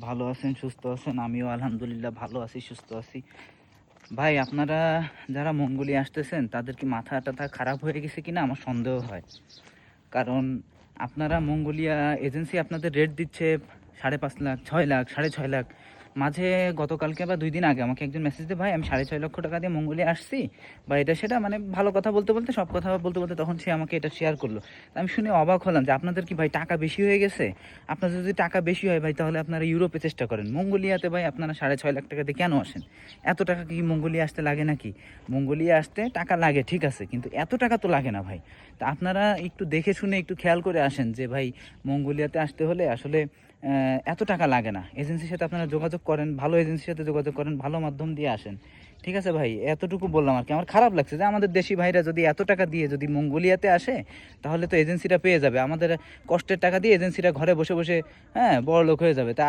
ভালো আছেন, সুস্থ আছেন? আমিও আলহামদুলিল্লাহ ভালো আছি, সুস্থ আছি। ভাই, আপনারা যারা মঙ্গলি আসতেছেন, তাদের কি মাথা টাথা খারাপ হয়ে গেছে কিনা আমার সন্দেহ হয়। কারণ আপনারা মঙ্গোলিয়া এজেন্সি আপনাদের রেট দিচ্ছে সাড়ে পাঁচ লাখ, ছয় লাখ, সাড়ে ছয় লাখ। মাঝে গতকালকে বা দুই দিন আগে আমাকে একজন মেসেজ দিয়ে, ভাই, আমি সাড়ে ছয় লক্ষ টাকা দিয়ে মঙ্গোলিয়া আসছি। বা এটা সেটা মানে ভালো কথা বলতে বলতে, সব কথা বলতে বলতে তখন সে আমাকে এটা শেয়ার করল। আমি শুনে অবাক হলাম যে আপনাদের কি ভাই টাকা বেশি হয়ে গেছে? আপনাদের যদি টাকা বেশি হয় ভাই, তাহলে আপনারা ইউরোপে চেষ্টা করেন। মঙ্গোলিয়াতে ভাই আপনারা সাড়ে ছয় লাখ টাকা দিয়ে কেন আসেন? এত টাকা কি মঙ্গোলিয়া আসতে লাগে নাকি? মঙ্গোলিয়া আসতে টাকা লাগে, ঠিক আছে, কিন্তু এত টাকা তো লাগে না ভাই। তা আপনারা একটু দেখে শুনে একটু খেয়াল করে আসেন যে ভাই, মঙ্গোলিয়াতে আসতে হলে আসলে এত টাকা লাগে না। এজেন্সির সাথে আপনারা যোগাযোগ করেন, ভালো এজেন্সির সাথে যোগাযোগ করেন, ভালো মাধ্যম দিয়ে আসেন। ঠিক আছে ভাই? এতটুকু বললাম আর কি। আমার খারাপ লাগছে যে আমাদের দেশি ভাইরা যদি এত টাকা দিয়ে যদি মঙ্গোলিয়াতে আসে, তাহলে তো এজেন্সিটা পেয়ে যাবে। আমাদের কষ্টের টাকা দিয়ে এজেন্সিটা ঘরে বসে বসে হ্যাঁ বড় লোক হয়ে যাবে। তা